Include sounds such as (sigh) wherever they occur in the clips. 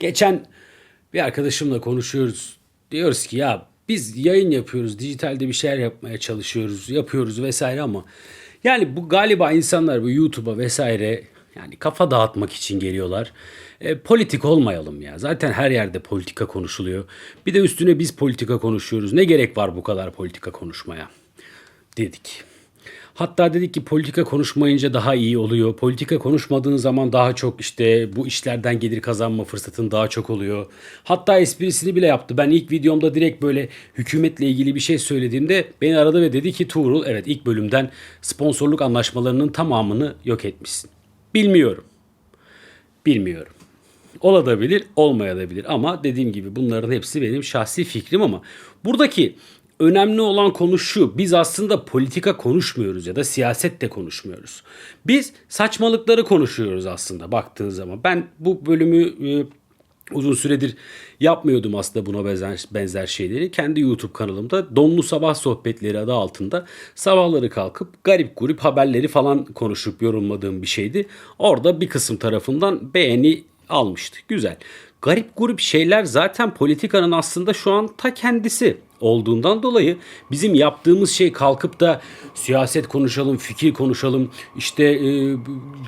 Geçen bir arkadaşımla konuşuyoruz. Diyoruz ki ya biz yayın yapıyoruz, dijitalde bir şeyler yapmaya çalışıyoruz, yapıyoruz vesaire ama yani bu galiba insanlar bu YouTube'a vesaire yani kafa dağıtmak için geliyorlar. E, politik olmayalım ya. Zaten her yerde politika konuşuluyor. Bir de üstüne biz politika konuşuyoruz. Ne gerek var bu kadar politika konuşmaya? Dedik. Hatta dedik ki politika konuşmayınca daha iyi oluyor. Politika konuşmadığın zaman daha çok işte bu işlerden gelir kazanma fırsatın daha çok oluyor. Hatta esprisini bile yaptı. Ben ilk videomda direkt böyle hükümetle ilgili bir şey söylediğimde beni aradı ve dedi ki Tuğrul evet ilk bölümden sponsorluk anlaşmalarının tamamını yok etmişsin. Bilmiyorum. Bilmiyorum. Olabilir, olmayabilir ama dediğim gibi bunların hepsi benim şahsi fikrim ama buradaki önemli olan konu şu. Biz aslında politika konuşmuyoruz ya da siyaset de konuşmuyoruz. Biz saçmalıkları konuşuyoruz aslında baktığın zaman. Ben bu bölümü e, uzun süredir yapmıyordum aslında buna benzer, benzer şeyleri. Kendi YouTube kanalımda Donlu Sabah Sohbetleri adı altında sabahları kalkıp garip grup haberleri falan konuşup yorumladığım bir şeydi. Orada bir kısım tarafından beğeni almıştı. Güzel. Garip grup şeyler zaten politikanın aslında şu an ta kendisi olduğundan dolayı bizim yaptığımız şey kalkıp da siyaset konuşalım, fikir konuşalım, işte e,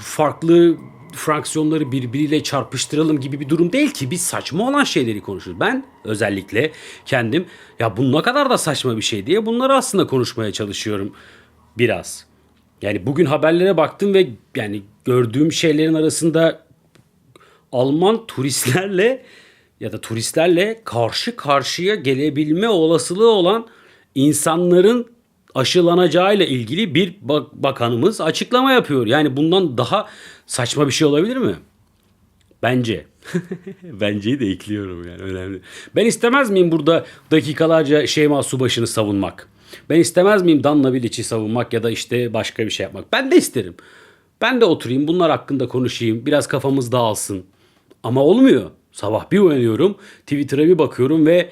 farklı fraksiyonları birbiriyle çarpıştıralım gibi bir durum değil ki biz saçma olan şeyleri konuşuruz. Ben özellikle kendim ya bu ne kadar da saçma bir şey diye bunları aslında konuşmaya çalışıyorum biraz. Yani bugün haberlere baktım ve yani gördüğüm şeylerin arasında Alman turistlerle ya da turistlerle karşı karşıya gelebilme olasılığı olan insanların aşılanacağıyla ilgili bir bak- bakanımız açıklama yapıyor. Yani bundan daha saçma bir şey olabilir mi? Bence. (laughs) Benceyi de ekliyorum yani önemli. Ben istemez miyim burada dakikalarca Şeyma Subaşı'nı savunmak? Ben istemez miyim Danla Bilic'i savunmak ya da işte başka bir şey yapmak? Ben de isterim. Ben de oturayım bunlar hakkında konuşayım. Biraz kafamız dağılsın. Ama olmuyor. Sabah bir uyanıyorum. Twitter'a bir bakıyorum ve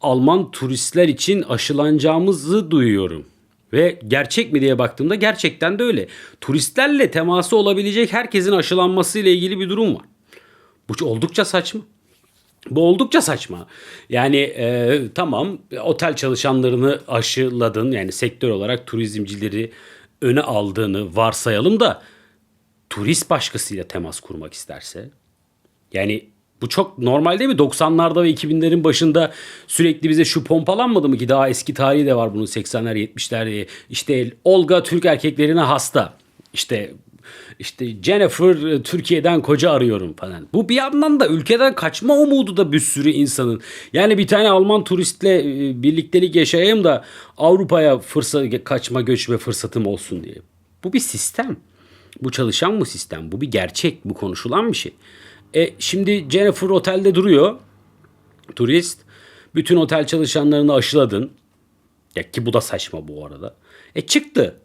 Alman turistler için aşılanacağımızı duyuyorum. Ve gerçek mi diye baktığımda gerçekten de öyle. Turistlerle teması olabilecek herkesin aşılanması ile ilgili bir durum var. Bu oldukça saçma. Bu oldukça saçma. Yani e, tamam otel çalışanlarını aşıladın yani sektör olarak turizmcileri öne aldığını varsayalım da turist başkasıyla temas kurmak isterse yani bu çok normal değil mi? 90'larda ve 2000'lerin başında sürekli bize şu pompalanmadı mı ki daha eski tarihi de var bunun 80'ler 70'ler diye. İşte Olga Türk erkeklerine hasta. İşte işte Jennifer e, Türkiye'den koca arıyorum falan. Bu bir yandan da ülkeden kaçma umudu da bir sürü insanın. Yani bir tane Alman turistle e, birliktelik yaşayayım da Avrupa'ya fırsat kaçma göçme fırsatım olsun diye. Bu bir sistem. Bu çalışan mı sistem? Bu bir gerçek. Bu konuşulan bir şey. E şimdi Jennifer otelde duruyor. Turist. Bütün otel çalışanlarını aşıladın. Ya ki bu da saçma bu arada. E çıktı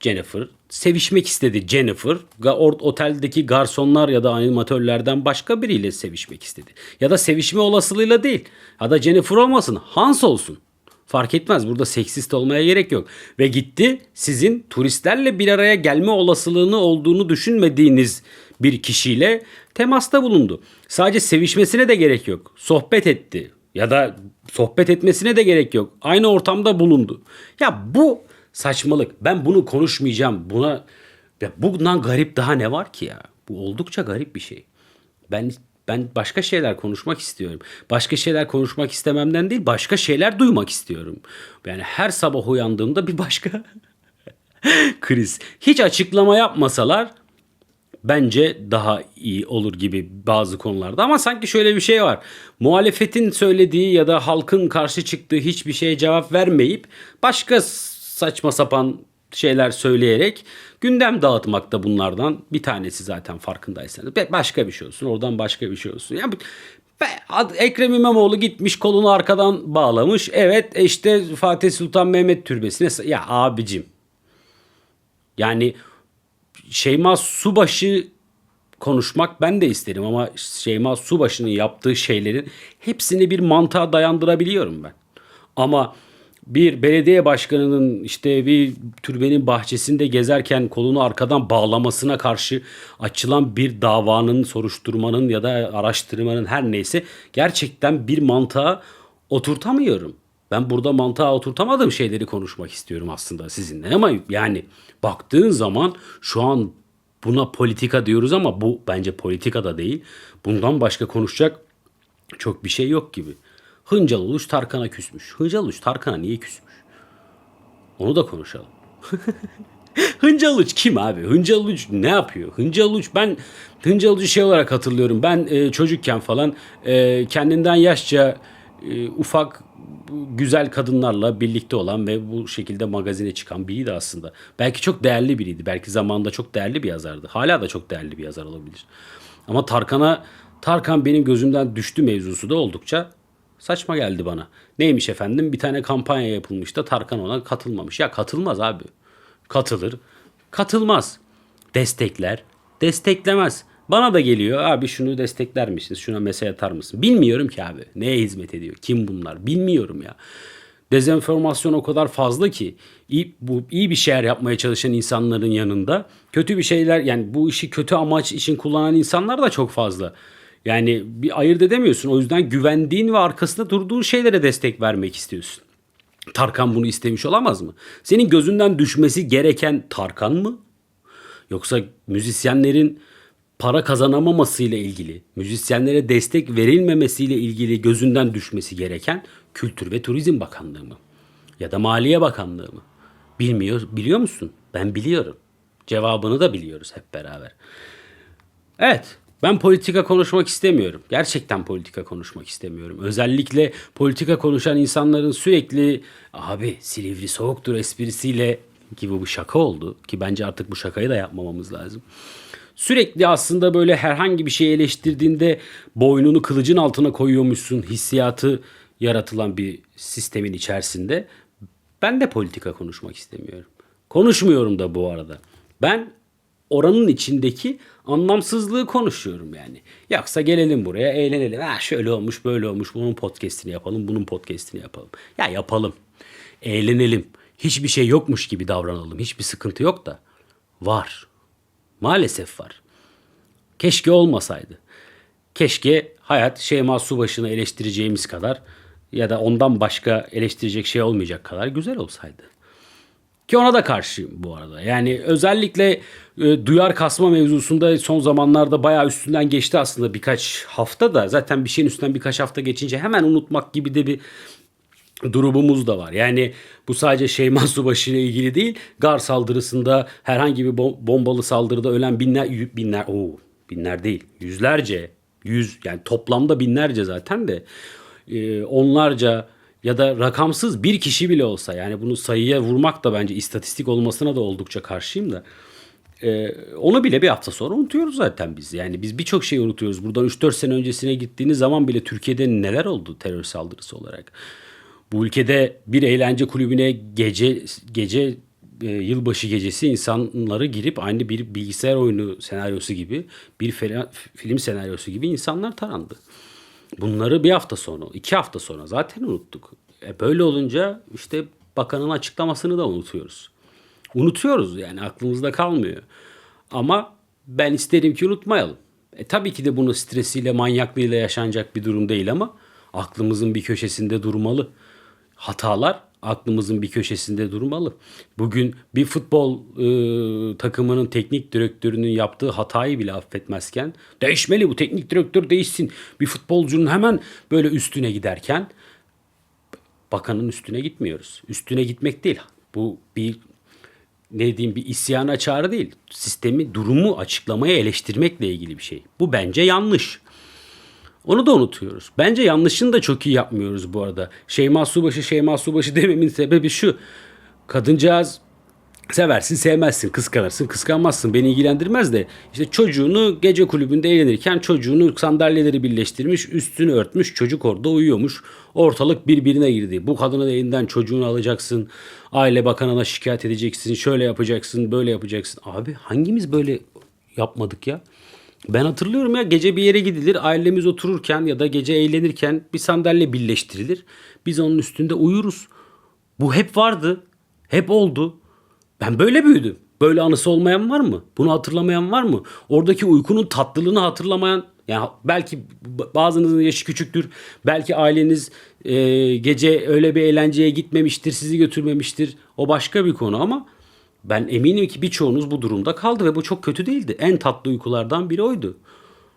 Jennifer. Sevişmek istedi Jennifer. Oteldeki garsonlar ya da animatörlerden başka biriyle sevişmek istedi. Ya da sevişme olasılığıyla değil. Ya da Jennifer olmasın. Hans olsun. Fark etmez. Burada seksist olmaya gerek yok. Ve gitti sizin turistlerle bir araya gelme olasılığını olduğunu düşünmediğiniz bir kişiyle temasta bulundu. Sadece sevişmesine de gerek yok. Sohbet etti. Ya da sohbet etmesine de gerek yok. Aynı ortamda bulundu. Ya bu saçmalık. Ben bunu konuşmayacağım. Buna ya bundan garip daha ne var ki ya? Bu oldukça garip bir şey. Ben ben başka şeyler konuşmak istiyorum. Başka şeyler konuşmak istememden değil, başka şeyler duymak istiyorum. Yani her sabah uyandığımda bir başka (laughs) kriz. Hiç açıklama yapmasalar bence daha iyi olur gibi bazı konularda. Ama sanki şöyle bir şey var. Muhalefetin söylediği ya da halkın karşı çıktığı hiçbir şeye cevap vermeyip başka saçma sapan şeyler söyleyerek gündem dağıtmak da bunlardan bir tanesi zaten farkındaysanız. Başka bir şey olsun. Oradan başka bir şey olsun. Yani Ekrem İmamoğlu gitmiş kolunu arkadan bağlamış. Evet işte Fatih Sultan Mehmet Türbesi'ne ya abicim yani Şeyma Subaşı konuşmak ben de isterim ama Şeyma Subaşı'nın yaptığı şeylerin hepsini bir mantığa dayandırabiliyorum ben. Ama bir belediye başkanının işte bir türbenin bahçesinde gezerken kolunu arkadan bağlamasına karşı açılan bir davanın, soruşturmanın ya da araştırmanın her neyse gerçekten bir mantığa oturtamıyorum. Ben burada mantığa oturtamadığım şeyleri konuşmak istiyorum aslında sizinle ama yani baktığın zaman şu an buna politika diyoruz ama bu bence politika da değil. Bundan başka konuşacak çok bir şey yok gibi. Hıncal Uluç Tarkan'a küsmüş. Hıncal Uluç Tarkan'a niye küsmüş? Onu da konuşalım. (laughs) Hıncal Uluç kim abi? Hıncal Uluç ne yapıyor? Hıncal Uluç ben Hıncal Uluç'u şey olarak hatırlıyorum. Ben e, çocukken falan e, kendinden yaşça e, ufak güzel kadınlarla birlikte olan ve bu şekilde magazine çıkan biriydi aslında. Belki çok değerli biriydi. Belki zamanında çok değerli bir yazardı. Hala da çok değerli bir yazar olabilir. Ama Tarkan'a Tarkan benim gözümden düştü mevzusu da oldukça saçma geldi bana. Neymiş efendim? Bir tane kampanya yapılmış da Tarkan ona katılmamış. Ya katılmaz abi. Katılır. Katılmaz. Destekler. Desteklemez. Bana da geliyor abi şunu destekler misiniz? Şuna mesaj atar mısın? Bilmiyorum ki abi. Neye hizmet ediyor? Kim bunlar? Bilmiyorum ya. Dezenformasyon o kadar fazla ki iyi, bu iyi bir şeyler yapmaya çalışan insanların yanında kötü bir şeyler yani bu işi kötü amaç için kullanan insanlar da çok fazla. Yani bir ayırt edemiyorsun. O yüzden güvendiğin ve arkasında durduğun şeylere destek vermek istiyorsun. Tarkan bunu istemiş olamaz mı? Senin gözünden düşmesi gereken Tarkan mı? Yoksa müzisyenlerin para kazanamamasıyla ilgili, müzisyenlere destek verilmemesiyle ilgili gözünden düşmesi gereken Kültür ve Turizm Bakanlığı mı? Ya da Maliye Bakanlığı mı? Bilmiyor, biliyor musun? Ben biliyorum. Cevabını da biliyoruz hep beraber. Evet, ben politika konuşmak istemiyorum. Gerçekten politika konuşmak istemiyorum. Özellikle politika konuşan insanların sürekli abi Silivri soğuktur esprisiyle ki bu şaka oldu ki bence artık bu şakayı da yapmamamız lazım. Sürekli aslında böyle herhangi bir şey eleştirdiğinde boynunu kılıcın altına koyuyormuşsun hissiyatı yaratılan bir sistemin içerisinde ben de politika konuşmak istemiyorum. Konuşmuyorum da bu arada. Ben oranın içindeki anlamsızlığı konuşuyorum yani. Yoksa gelelim buraya eğlenelim. Ha şöyle olmuş böyle olmuş bunun podcastini yapalım bunun podcastini yapalım. Ya yapalım. Eğlenelim. Hiçbir şey yokmuş gibi davranalım. Hiçbir sıkıntı yok da. Var. Maalesef var. Keşke olmasaydı. Keşke hayat Şeyma Subaşı'nı eleştireceğimiz kadar ya da ondan başka eleştirecek şey olmayacak kadar güzel olsaydı. Ki ona da karşıyım bu arada. Yani özellikle e, duyar kasma mevzusunda son zamanlarda bayağı üstünden geçti aslında birkaç hafta da. Zaten bir şeyin üstünden birkaç hafta geçince hemen unutmak gibi de bir durumumuz da var. Yani bu sadece Şeyma (laughs) Subaşı ile ilgili değil. Gar saldırısında herhangi bir bom- bombalı saldırıda ölen binler binler o binler değil yüzlerce yüz yani toplamda binlerce zaten de e, onlarca ya da rakamsız bir kişi bile olsa yani bunu sayıya vurmak da bence istatistik olmasına da oldukça karşıyım da e, onu bile bir hafta sonra unutuyoruz zaten biz. Yani biz birçok şeyi unutuyoruz. Buradan 3-4 sene öncesine gittiğiniz zaman bile Türkiye'de neler oldu terör saldırısı olarak. Bu ülkede bir eğlence kulübüne gece gece e, yılbaşı gecesi insanları girip aynı bir bilgisayar oyunu senaryosu gibi bir film senaryosu gibi insanlar tarandı. Bunları bir hafta sonra, iki hafta sonra zaten unuttuk. E böyle olunca işte bakanın açıklamasını da unutuyoruz. Unutuyoruz yani aklımızda kalmıyor. Ama ben isterim ki unutmayalım. E tabii ki de bunu stresiyle, manyaklığıyla yaşanacak bir durum değil ama aklımızın bir köşesinde durmalı. Hatalar aklımızın bir köşesinde durmalı. Bugün bir futbol e, takımının teknik direktörünün yaptığı hatayı bile affetmezken değişmeli bu teknik direktör değişsin. Bir futbolcunun hemen böyle üstüne giderken bakanın üstüne gitmiyoruz. Üstüne gitmek değil. Bu bir ne diyeyim bir isyana çağrı değil. Sistemi, durumu açıklamaya, eleştirmekle ilgili bir şey. Bu bence yanlış. Onu da unutuyoruz. Bence yanlışını da çok iyi yapmıyoruz bu arada. Şeyma Subaşı, Şeyma Subaşı dememin sebebi şu. Kadıncağız seversin sevmezsin. Kıskanırsın kıskanmazsın. Beni ilgilendirmez de. İşte çocuğunu gece kulübünde eğlenirken çocuğunu sandalyeleri birleştirmiş üstünü örtmüş çocuk orada uyuyormuş. Ortalık birbirine girdi. Bu kadının elinden çocuğunu alacaksın. Aile bakanına şikayet edeceksin şöyle yapacaksın böyle yapacaksın. Abi hangimiz böyle yapmadık ya ben hatırlıyorum ya gece bir yere gidilir ailemiz otururken ya da gece eğlenirken bir sandalye birleştirilir biz onun üstünde uyuruz Bu hep vardı. Hep oldu. Ben böyle büyüdüm. Böyle anısı olmayan var mı? Bunu hatırlamayan var mı? Oradaki uykunun tatlılığını hatırlamayan yani belki bazınızın yaşı küçüktür. Belki aileniz e, gece öyle bir eğlenceye gitmemiştir, sizi götürmemiştir. O başka bir konu ama ben eminim ki birçoğunuz bu durumda kaldı ve bu çok kötü değildi. En tatlı uykulardan biri oydu.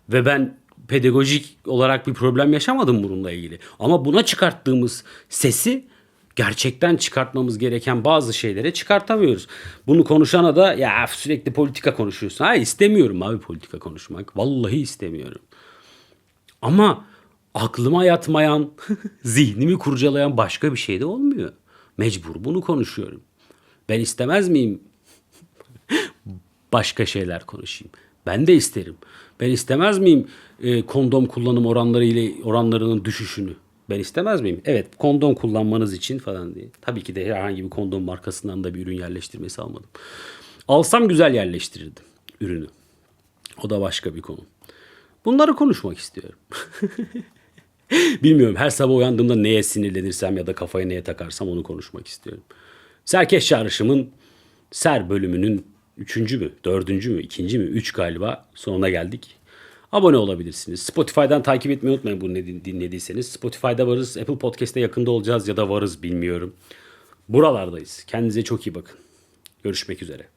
Ve ben pedagojik olarak bir problem yaşamadım bununla ilgili. Ama buna çıkarttığımız sesi gerçekten çıkartmamız gereken bazı şeylere çıkartamıyoruz. Bunu konuşana da ya sürekli politika konuşuyorsun. Hayır istemiyorum abi politika konuşmak. Vallahi istemiyorum. Ama aklıma yatmayan, (laughs) zihnimi kurcalayan başka bir şey de olmuyor. Mecbur bunu konuşuyorum. Ben istemez miyim başka şeyler konuşayım. Ben de isterim. Ben istemez miyim e, kondom kullanım oranları ile oranlarının düşüşünü? Ben istemez miyim? Evet kondom kullanmanız için falan diye. Tabii ki de herhangi bir kondom markasından da bir ürün yerleştirmesi almadım. Alsam güzel yerleştirirdim ürünü. O da başka bir konu. Bunları konuşmak istiyorum. (laughs) Bilmiyorum her sabah uyandığımda neye sinirlenirsem ya da kafaya neye takarsam onu konuşmak istiyorum. Serkeş Çağrışım'ın Ser bölümünün üçüncü mü, dördüncü mü, ikinci mi, üç galiba sonuna geldik. Abone olabilirsiniz. Spotify'dan takip etmeyi unutmayın bunu din- dinlediyseniz. Spotify'da varız, Apple Podcast'te yakında olacağız ya da varız bilmiyorum. Buralardayız. Kendinize çok iyi bakın. Görüşmek üzere.